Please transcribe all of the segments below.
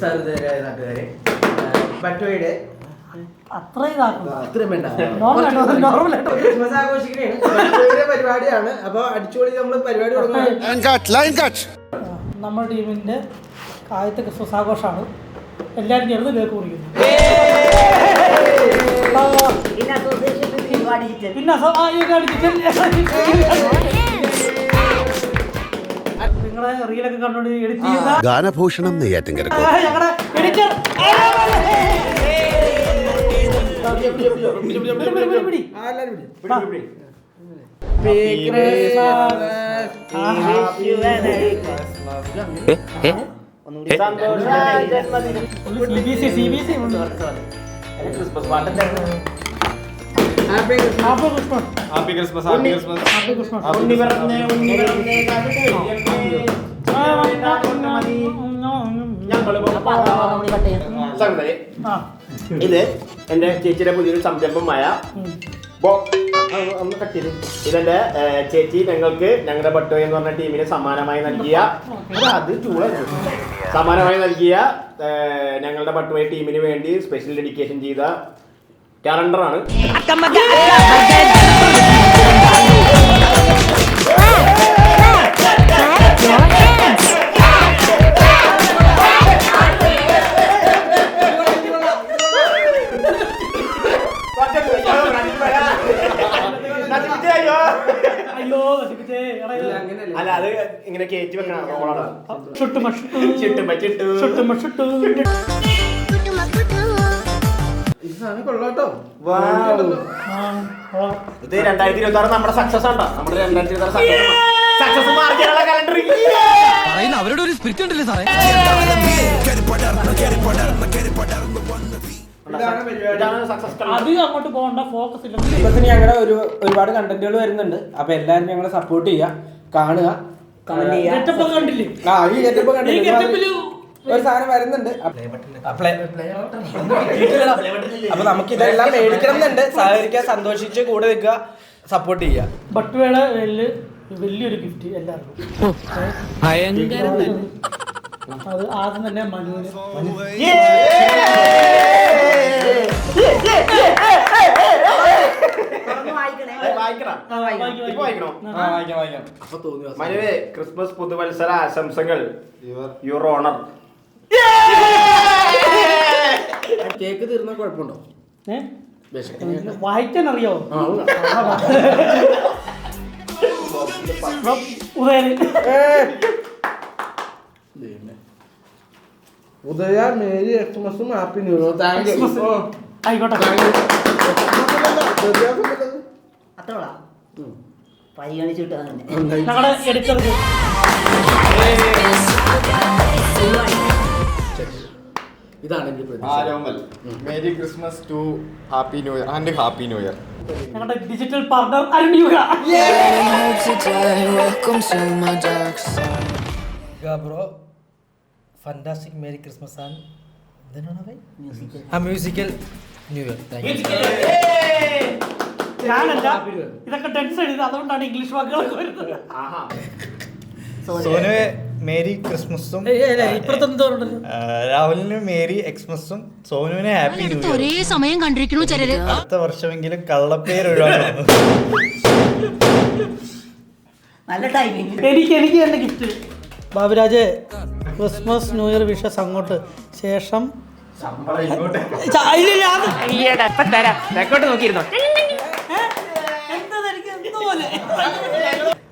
സഹൃദയരായ നാട്ടുകാരെ. പറ്റുവയുടെ അത്ര ക്രിസ്മസ് പറ്റുവയുടെ പരിപാടിയാണ്. അപ്പൊ അടിച്ചുപൊളി നമ്മൾ പരിപാടി. നമ്മുടെ ടീമിന്റെ ആദ്യത്തെ ക്രിസ്മസ് ആഘോഷമാണ്. എല്ലാവരും ചേർന്ന് കേക്ക് കുറിക്കുന്നു. പിന്നെ നിങ്ങളെ റീലൊക്കെ കണ്ടോണ്ട് എഡിറ്റ് ചെയ്യുന്ന ഗാനഭൂഷണം നെയ്യാറ്റിൻകര ഞങ്ങളുടെ editor C B C C B C Happy Christmas. Happy Christmas happy Christmas happy Christmas ഉണ്ണി പിറന്നേ ഉണ്ണി പിറന്നേ ആ ഇത് എന്റെ ചേച്ചിയുടെ പുതിയൊരു സംരംഭമായ ഇതെന്റെ ചേച്ചി ഞങ്ങൾക്ക് ഞങ്ങളുടെ ഭട്ടോ എന്ന് പറഞ്ഞ ടീമിന് സമ്മാനമായി നൽകിയ അത് ചൂള സമ്മാനമായി നൽകിയ ഞങ്ങളുടെ ബട്ടോയ് ടീമിന് വേണ്ടി സ്പെഷ്യൽ ഡെഡിക്കേഷൻ ചെയ്ത ക്യാലണ്ടറാണ് ആണ്. അല്ല അത് ഇങ്ങനെ കയറ്റി വെക്കണം. ചുട്ടുമ ഷുട്ടുമ ഷുട്ടു ചിട്ടുമ്പ ചുട്ടു. ഷുട്ടുമ ഷുട്ടു ഇത് രണ്ടായിരത്തി ഇരുപത്തി ആറ് നമ്മുടെ സക്സസ് ആണ്ടോ നമ്മുടെ രണ്ടായിരത്തി ഇരുപത്തി ആറ് സക്സസ് മാർക്കാനുള്ള കലണ്ടർ അവരുടെ ഒരു സ്പിരിറ്റ് ഉണ്ടല്ലേ സാറേ. സക്സസ് അങ്ങോട്ട് പോകണ്ട ഫോക്കസ് ഇല്ല. ഞങ്ങളുടെ ഒരു ഒരുപാട് കണ്ടന്റുകൾ വരുന്നുണ്ട്. അപ്പൊ എല്ലാരും ഞങ്ങളെ സപ്പോർട്ട് ചെയ്യുക കാണുക കണ്ടില്ലേ? ആ ഈ ഗെറ്റപ്പ് കണ്ടില്ല? ഒരു സാധനം വരുന്നുണ്ട്. അപ്പൊ നമുക്ക് ഇതെല്ലാം മേടിക്കണം എന്നുണ്ട് സഹകരിക്കുക സന്തോഷിച്ച് കൂടെ നിൽക്കുക സപ്പോർട്ട് ചെയ്യുക. ബട്ടുവയുടെ വലിയ വലിയൊരു ഗിഫ്റ്റ് എല്ലാവർക്കും. അത് ആദ്യം മനുവിന്. തോന്നി മനുവേ ക്രിസ്മസ് പുതുവത്സര ആശംസകൾ. യുവർ ഓണർ കേക്ക് തീർന്ന കുഴപ്പമുണ്ടോ? വായിക്കാൻ. ഉദയന് Udaya merry എക്സ്മസും happy new year. Thank you. ആയിക്കോട്ടെ. അത്രയുള്ളോ? പരിഗണിച്ചിട്ട് തന്നെ. ഞങ്ങളുടെ എഡിറ്റർക്ക് ഇതാണ് എന്റെ പ്രതീക്ഷ. Merry Christmas to happy new year and happy new year ഞങ്ങളുടെ digital partner Arun Yuga. Bro fantastic merry Christmas and ah musical new year ഞാനല്ല. ഇതൊക്കെ ടെൻസ് എഴുതി അതുകൊണ്ടാണ് ഇംഗ്ലീഷ് വാക്കുകളൊക്കെ വരുന്നത്. സോനുവെ മേരി ക്രിസ്മസും രാഹുലിന് മേരി എക്സ്മസും സോനുവിന് ഹാപ്പി ഒരേ സമയം കണ്ടിരിക്കുന്നു ചിലര്? അടുത്ത വർഷമെങ്കിലും കള്ളപ്പേര് ഒഴിവാക്കണം നല്ല ടൈമിംഗ് എനിക്ക് എനിക്ക് തന്നെ gift Baburaj Christmas new year wishes അങ്ങോട്ട്. ശേഷം ഇല്ല ഇല്ല അത്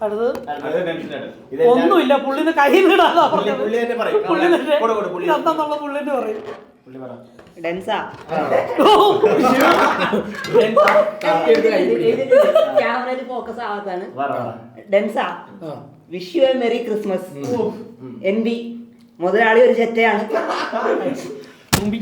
അടുത്തത്? ഒന്നുമില്ല പുള്ളിന്ന് കൈ നീടാതാ പുള്ളി- പുള്ളി തന്നെ പറയും. ഡെൻസാ? ക്യാമറയിൽ ഫോക്കസ് ആവാത്താണ് ഡെൻസാ? Wish you a merry Christmas N B മുതലാളി ഒരു ചെറ്റയാണ്. തുമ്പി.